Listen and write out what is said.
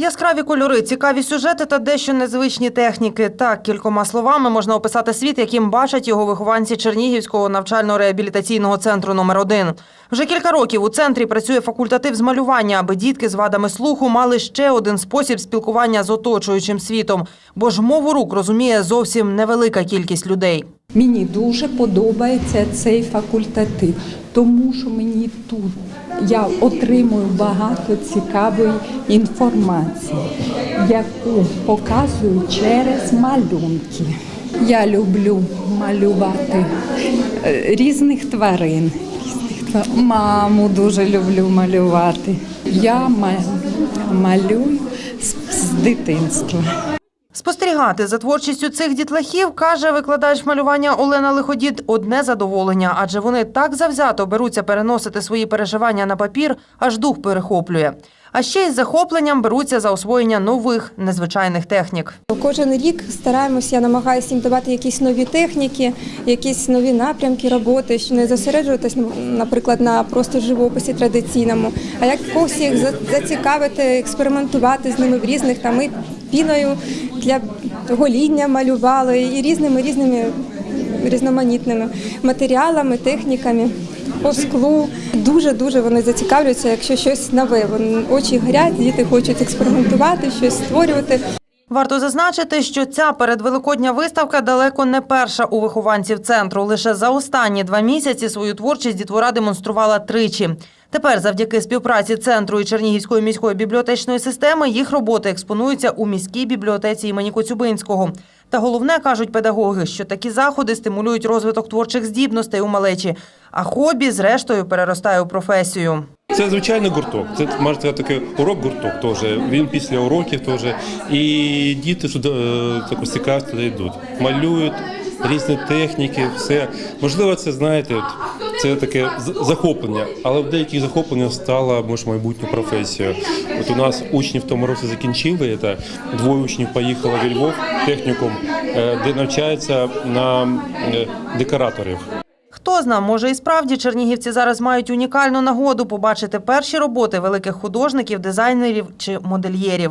Яскраві кольори, цікаві сюжети та дещо незвичні техніки. Так, кількома словами можна описати світ, яким бачать його вихованці Чернігівського навчально-реабілітаційного центру номер 1 Вже кілька років у центрі працює факультатив з малювання, аби дітки з вадами слуху мали ще один спосіб спілкування з оточуючим світом, бо ж мову рук розуміє зовсім невелика кількість людей. Мені дуже подобається цей факультатив, тому що мені тут я отримую багато цікавої інформації, яку показую через малюнки. Я люблю малювати е, різних тварин. Маму дуже люблю малювати. Я ма- малюю з дитинства. Спостерігати за творчістю цих дітлахів, каже викладач малювання Олена Лиходід, одне задоволення, адже вони так завзято беруться переносити свої переживання на папір, аж дух перехоплює. А ще й з захопленням беруться за освоєння нових незвичайних технік. Кожен рік стараємося, я намагаюся їм давати якісь нові техніки, якісь нові напрямки роботи, що не зосереджуватись, наприклад, на просто живописі традиційному, а як когось їх зацікавити, експериментувати з ними в різних там і піною для гоління малювали і різними різними різноманітними матеріалами, техніками. По склу дуже дуже вони зацікавлюються, якщо щось нове. Вони очі горять, діти хочуть експериментувати, щось створювати. Варто зазначити, що ця передвеликодня виставка далеко не перша у вихованців центру. Лише за останні два місяці свою творчість дітвора демонструвала тричі. Тепер, завдяки співпраці центру і Чернігівської міської бібліотечної системи, їх роботи експонуються у міській бібліотеці імені Коцюбинського. Та головне кажуть педагоги, що такі заходи стимулюють розвиток творчих здібностей у малечі, а хобі, зрештою, переростає у професію. Це звичайний гурток. Це можна сказати, такий урок гурток теж. Він після уроків теж. І діти сюди е, таку цікавість туди йдуть. Малюють різні техніки, все. Можливо, це знаєте, це таке захоплення, але в деяких захоплення стало може майбутню професію. От у нас учні в тому році закінчили. Це двоє учнів поїхало в Львов технікум, е, де навчаються на е, декораторів. Хто зна, може і справді чернігівці зараз мають унікальну нагоду побачити перші роботи великих художників, дизайнерів чи модельєрів.